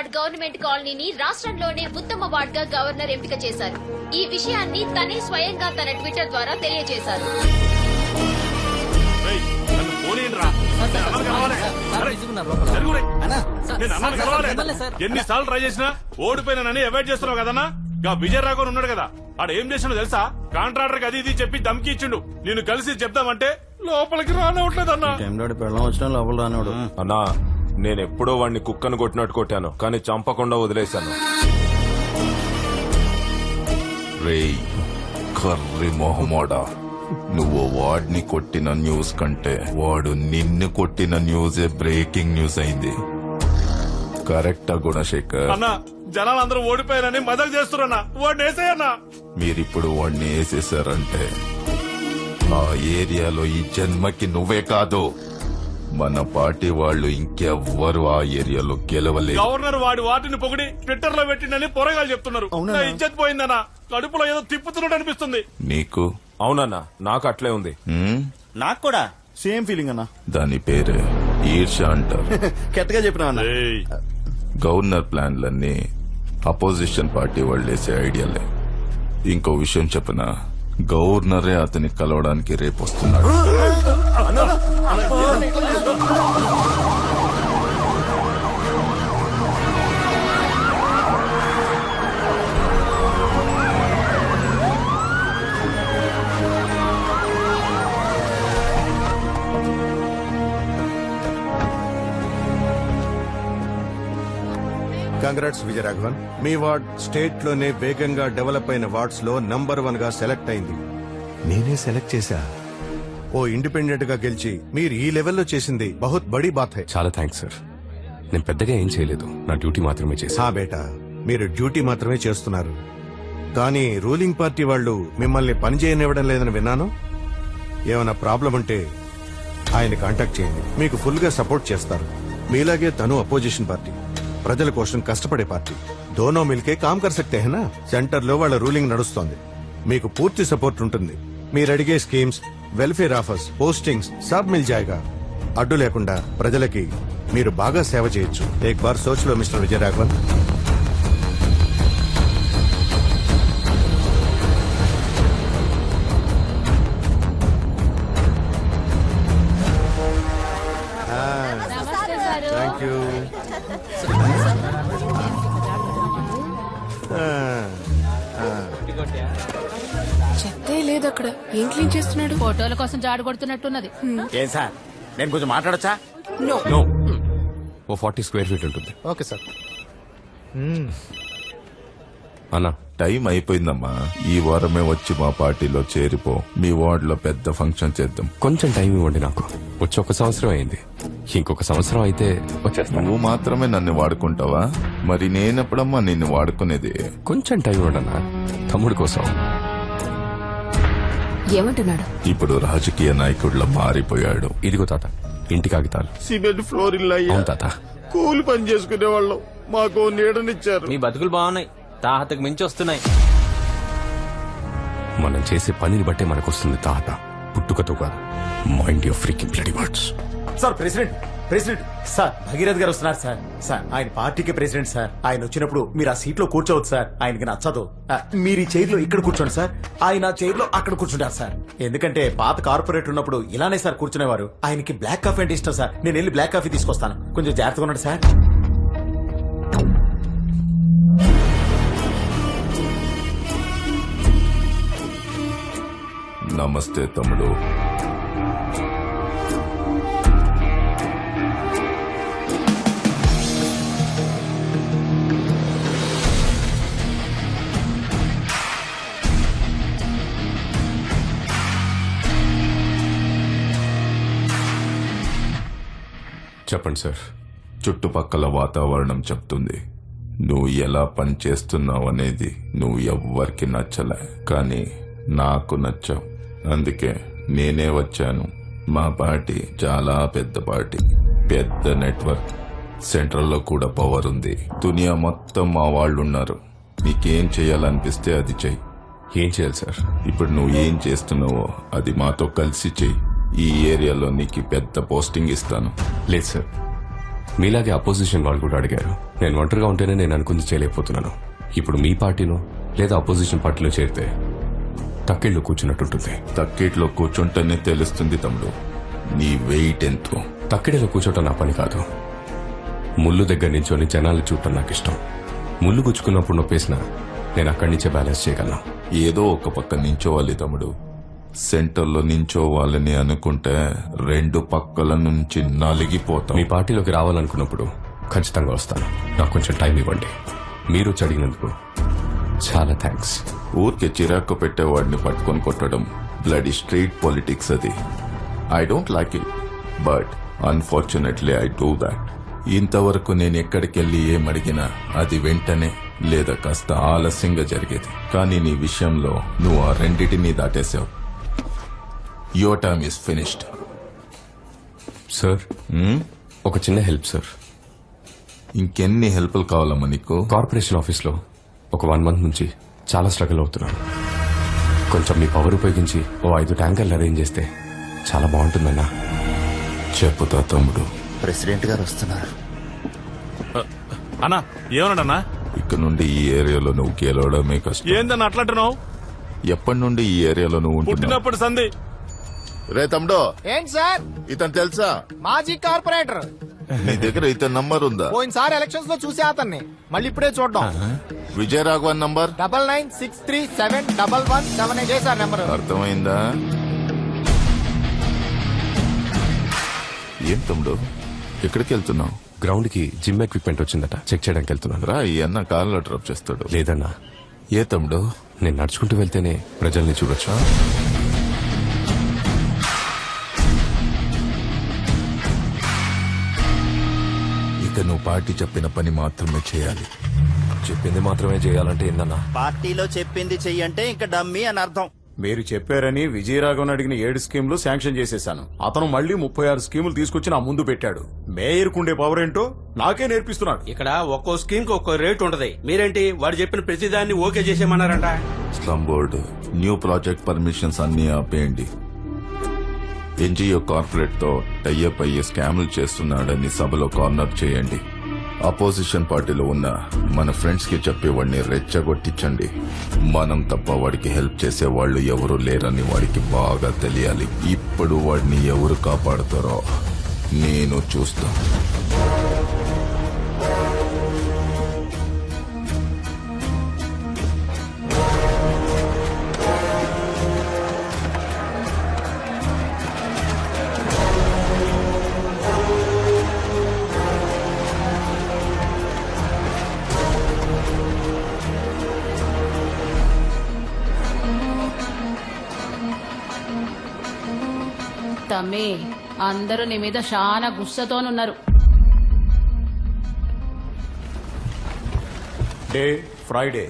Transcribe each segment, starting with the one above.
Ward government కాలనీని రాష్ట్రంలోనే ఉత్తమ వార్డ్గా governor ఎంపిక చేశారు. ఈ విషయాన్ని తనే స్వయంగా తన ట్విట్టర్ ద్వారా తెలియజేశారు. ఎన్నిసార్లు ట్రై చేసినా ఓడిపోయినానని అవాయిడ్ చేస్తున్నావు కదన్నా? గా విజయ్ రాఘవన్ ఉన్నాడు కదా. ఆడ ఏం చేసినా తెలుసా? కాంట్రాక్టర్ అది ఇది చెప్పి దమ్కి ఇచ్చిండు. నేను కలిసి చెప్దామంటే లోపలికి టైంలో పెళ్ళం వచ్చిన లోపల రానివాడు. అన్నా నేను ఎప్పుడో వాడిని కుక్కను కొట్టినట్టు కొట్టాను కానీ చంపకుండా వదిలేశాను. రేయ్ కర్రి మొహమోడా. నువ్వు వాడిని కొట్టిన న్యూస్ కంటే వాడు నిన్ను కొట్టిన న్యూసే బ్రేకింగ్ న్యూస్ అయింది. కరెక్టా గుణశేఖర్? అన్నా జనాలందరూ ఓడిపోయారని మదలు చేస్తున్నా వాడిని వేసేయన్నా. మీరిప్పుడు వాడిని వేసేసారంటే ఆ ఏరియాలో ఈ జన్మకి నువ్వే కాదు. మన పార్టీ వాళ్ళు ఇంకెవ్వరు ఆ ఏరియాలో గెలవలేదు గవర్నర్ వాడి వాటిని పొగిడి ట్విట్టర్లో పెట్టిండని పొరగాలు చెప్తున్నారు. నా ఇజ్జత్ పోయిందన్నా. కడుపులో ఏదో తిప్పుతున్నట్టు అనిపిస్తుంది. నీకు? అవునన్నా నాకు అట్లే ఉంది? నాకు కూడా. సేమ్ ఫీలింగ్ అన్న. దాని పేరే ఈర్ష అంటారు. కెత్తగా చెప్పినా అన్న? ఏయ్, గవర్నర్ ప్లాన్లన్నీ అపోజిషన్ పార్టీ వాళ్ళు వేసే ఐడియాలే. ఇంకో విషయం చెప్పనా? గవర్నరే అతని కలవడానికి రేపు వస్తున్నాడు కంగ్రాట్స్ విజయరాఘవన్ మీ వార్డ్ స్టేట్లోనే వేగంగా డెవలప్ అయిన వార్డ్స్లో నంబర్ వన్గా సెలెక్ట్ అయింది. నేనే సెలెక్ట్ చేశా. ఓ ఇండిపెండెంట్గా గెలిచి మీరు ఈ లెవెల్లో చేసింది బహుత్ బడి బాత్ హై. చాలా థ్యాంక్స్ సార్. నేను పెద్దగా ఏం చేయలేదు. నా డ్యూటీ మాత్రమే హా బేటా. మీరు డ్యూటీ మాత్రమే చేస్తున్నారు. కానీ రూలింగ్ పార్టీ వాళ్ళు మిమ్మల్ని పని చేయనివ్వడం లేదని విన్నాను. ఏమైనా ప్రాబ్లం ఉంటే ఆయన కాంటాక్ట్ చేయండి. మీకు ఫుల్గా సపోర్ట్ చేస్తారు. మీలాగే తను అపోజిషన్ పార్టీ. ప్రజల కోసం కష్టపడే పార్టీ. దోనో మిల్కే కామ్ కర్ సక్తే హేనా సెంటర్లో వాళ్ళ రూలింగ్ నడుస్తోంది. మీకు పూర్తి సపోర్ట్ ఉంటుంది. మీరు అడిగే స్కీమ్స్ వెల్ఫేర్ ఆఫర్స్ పోస్టింగ్స్ సబ్ మిల్ జాయగా. అడ్డు లేకుండా ప్రజలకి మీరు బాగా సేవ చేయొచ్చు. ఏక్ బార్ సోచ్లో మిస్టర్ విజయరాఘవన్. లేదు అక్కడ. ఏం క్లీన్ చేస్తున్నాడు? ఫోటోల కోసం జాడు కొడుతున్నట్టున్నది. ఏం సార్? నేను కొంచెం మాట్లాడచ్చా? No. No. Oh forty square feet ఉంటుంది. Okay sir. అన్నా. టైం అయిపోయిందమ్మా. ఈ వారమే వచ్చి మా పార్టీలో చేరిపో. మీ వార్డ్లో పెద్ద ఫంక్షన్ చేద్దాం. కొంచెం టైం ఇవ్వండి నాకు. వచ్చి ఒక సంవత్సరం అయింది. ఇంకొక సంవత్సరం అయితే వచ్చేస్తాను. నువ్వు మాత్రమే నన్ను వాడుకుంటావా? మరి నేనెప్పుడమ్మా నిన్ను వాడుకునేది? కొంచెం టైం ఇవ్వండి అన్నా. తమ్ముడు కోసం. ఏమంటున్నాడు? ఇప్పుడు రాజకీయ నాయకుడిలా మారిపోయాడు. ఇదిగో తాత ఇంటి కాగితాలు. సిమెంట్ ఫ్లోర్ ఇల్లు అయ్యా తాత. కూలి పని చేసుకునే వాళ్ళం మాకు నీడనిచ్చారు. మీ బతుకులు బాగున్నాయి. తాహతకు మించి వస్తున్నాయి. మనం చేసే పనిని బట్టే మనకు వస్తుంది తాత. పుట్టుకతో కాదు. Mind your freaking bloody words sir president president! Sir Bhagirath గారు వస్తున్నారు సార్. సార్ ఆయన పార్టీకి ప్రెసిడెంట్ సార్. ఆయన వచ్చినప్పుడు మీరు ఆ సీట్లో కూర్చోవచ్చు సార్. ఆయనకి నచ్చదు. మీరు ఈ చైర్లో ఇక్కడ కూర్చోండి సార్. ఆయన చైర్లో అక్కడ కూర్చుంటారు సార్. ఎందుకంటే పాత కార్పొరేట్ ఉన్నప్పుడు ఇలానే సార్ కూర్చునేవారు. ఆయనకి బ్లాక్ కాఫీ అంటే ఇష్టం సార్. నేను వెళ్ళి బ్లాక్ కాఫీ తీసుకొస్తాను. కొంచెం జాగ్రత్తగా ఉండండి సార్. నమస్తే తమ్ముడు. చెప్పండి సార్. చుట్టుపక్కల వాతావరణం చెప్తుంది. నువ్వు ఎలా పని చేస్తున్నావు అనేది నువ్వు ఎవ్వరికి నచ్చలే. కానీ నాకు నచ్చావు. అందుకే నేనే వచ్చాను. మా పార్టీ చాలా పెద్ద పార్టీ. పెద్ద నెట్వర్క్. సెంట్రల్లో కూడా పవర్ ఉంది. దునియా మొత్తం మా వాళ్ళు ఉన్నారు నీకేం చేయాలనిపిస్తే అది చెయ్యి. ఏం చేయాలి సార్? ఇప్పుడు నువ్వు ఏం చేస్తున్నావో అది మాతో కలిసి చెయ్యి. ఈ ఏరియాలో నీకు పెద్ద పోస్టింగ్ ఇస్తాను. లేదు సార్. మీలాగే అపోజిషన్ వాళ్ళు కూడా అడిగారు. నేను ఒంటరిగా ఉంటేనే నేను అనుకుంది చేయలేకపోతున్నాను. ఇప్పుడు మీ పార్టీలో లేదా అపోజిషన్ పార్టీలో చేరితే తక్కిళ్ళు కూర్చున్నట్టుంటుంది. తక్కేట్లో కూర్చుంటేనే తెలుస్తుంది తమ్ముడు. నీ వెయిట్ ఎంతో. తక్కిడిలో కూర్చోటం నా పని కాదు. ముళ్ళు దగ్గర నించొని జనాలు చూడటం నాకు ఇష్టం. ముళ్ళు గుచ్చుకున్నప్పుడు నొప్పేసిన నేను అక్కడి నుంచే బ్యాలెన్స్ చేయగలను. ఏదో ఒక పక్క నించోవాలి తమ్ముడు. సెంటర్లో నించోవాలని అనుకుంటే రెండు పక్కల నుంచి నలిగిపోతాం. మీ పార్టీలోకి రావాలనుకున్నప్పుడు ఖచ్చితంగా వస్తాను. నాకు కొంచెం టైం ఇవ్వండి. మీరు వచ్చి అడిగినందుకు చాలా థ్యాంక్స్. ఊరికే చిరాకు పెట్టేవాడిని పట్టుకొని కొట్టడం బ్లడీ స్ట్రీట్ పాలిటిక్స్ అది. I don't like it but unfortunately I do that. ఇంతవరకు నేను ఎక్కడికి వెళ్ళి ఏమడిగినా అది వెంటనే లేదా కాస్త ఆలస్యంగా జరిగేది. కానీ నీ విషయంలో నువ్వు ఆ రెండిటిని దాటేశావు. Your time is finished sir ఒక చిన్న హెల్ప్ సార్ ఇంకెన్ని హెల్ప్లు కావాలమ్మా నీకు? కార్పొరేషన్ ఆఫీస్లో ఒక వన్ మంత్ నుంచి చాలా స్ట్రగుల్ అవుతున్నాను. కొంచెం మీ పవర్ ఉపయోగించి ఓ ఐదు ట్యాంకర్లు అరేంజ్ చేస్తే చాలా బాగుంటుందన్నా. చెప్పుతా తమ్ముడు. ప్రెసిడెంట్ గారు వస్తున్నారు. అన్నా ఏమన్నాడన్నా? ఇక నుండి ఈ ఏరియాలో నువ్వు గెలవడమే కష్టం. ఏందన్నా అట్లంటున్నావు ఎప్పటి నుండి ఈ ఏరియాలో నువ్వు ఉంటున్నావు? పుట్టినప్పుడు సంధి. రే తమ్ముడు. ఏంటి సార్? ఇతను తెలుసా? మాజీ కార్పొరేటర్. నీ దగ్గర ఇతని నంబర్ ఉందా? పోయినసారి ఎలక్షన్స్లో చూసే అతన్ని. మళ్ళీ ఇప్పుడే చూడడం. Vijaya Raghavan number? Double nine six three seven double one seven eight sir number. అర్థమైందా? ఏం తమ్ముడు? ఎక్కడికి వెళ్తున్నావు? గ్రౌండ్కి జిమ్ ఎక్విప్మెంట్ వచ్చిందట. చెక్ చేయడానికి వెళ్తున్నాను. రా ఈ అన్న కారులో డ్రాప్ చేస్తాడు. లేదన్నా. ఏ తమ్ముడు? నేను నడుచుకుంటూ వెళ్తేనే ప్రజల్ని చూడొచ్చు? ఇక నువ్వు పార్టీ చెప్పిన పని మాత్రమే చేయాలి. చెప్పింది మాత్రమే చేయాలంటే ఏందన్నా? పార్టీలో చెప్పింది చెయ్యంటే ఇంకా డమ్మీ అని అర్థం. మీరు చెప్పారని విజయరాఘవన్ అడిగిన ఏడు స్కీములు శాంక్షన్ చేసేశాను. అతను మళ్ళీ ముప్పై ఆరు స్కీములు తీసుకొచ్చి నా ముందు పెట్టాడు. మేయర్ కుండే పవర్ ఏంటో నాకే నేర్పిస్తున్నాడు. ఇక్కడ ఒక్కో స్కీమ్కి ఒక్కో రేట్ ఉంటది మీరేంటి? వాడు చెప్పిన ప్రతిదాన్ని okay చేసేయమన్నారంట. Slum board new project permissions అన్ని ఆపేయండి. ఎన్జిఓ కార్పొరేట్తో టైఅప్ అయ్యే స్కామ్లు చేస్తున్నాడని సభలో కార్నర్ చేయండి. అపోజిషన్ పార్టీలో ఉన్న మన ఫ్రెండ్స్కి చెప్పి వాడిని రెచ్చగొట్టించండి. మనం తప్ప వాడికి హెల్ప్ చేసే వాళ్ళు ఎవరు లేరని వాడికి బాగా తెలియాలి. ఇప్పుడు వాడిని ఎవరు కాపాడుతారో నేను చూస్తాను. తమ్మి అందరూ నీ మీద చాలా గుస్సతోనున్నారు. Day Friday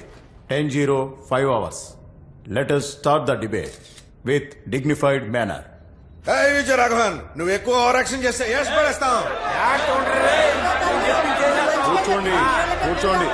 ten zero five hours let us start the debate with dignified manner Vijaya Raghavan నువ్వు ఎక్కువ ఓవర్ యాక్షన్ చేస్తే ఎస్ పడేస్తాం. కూర్చోండి కూర్చోండి.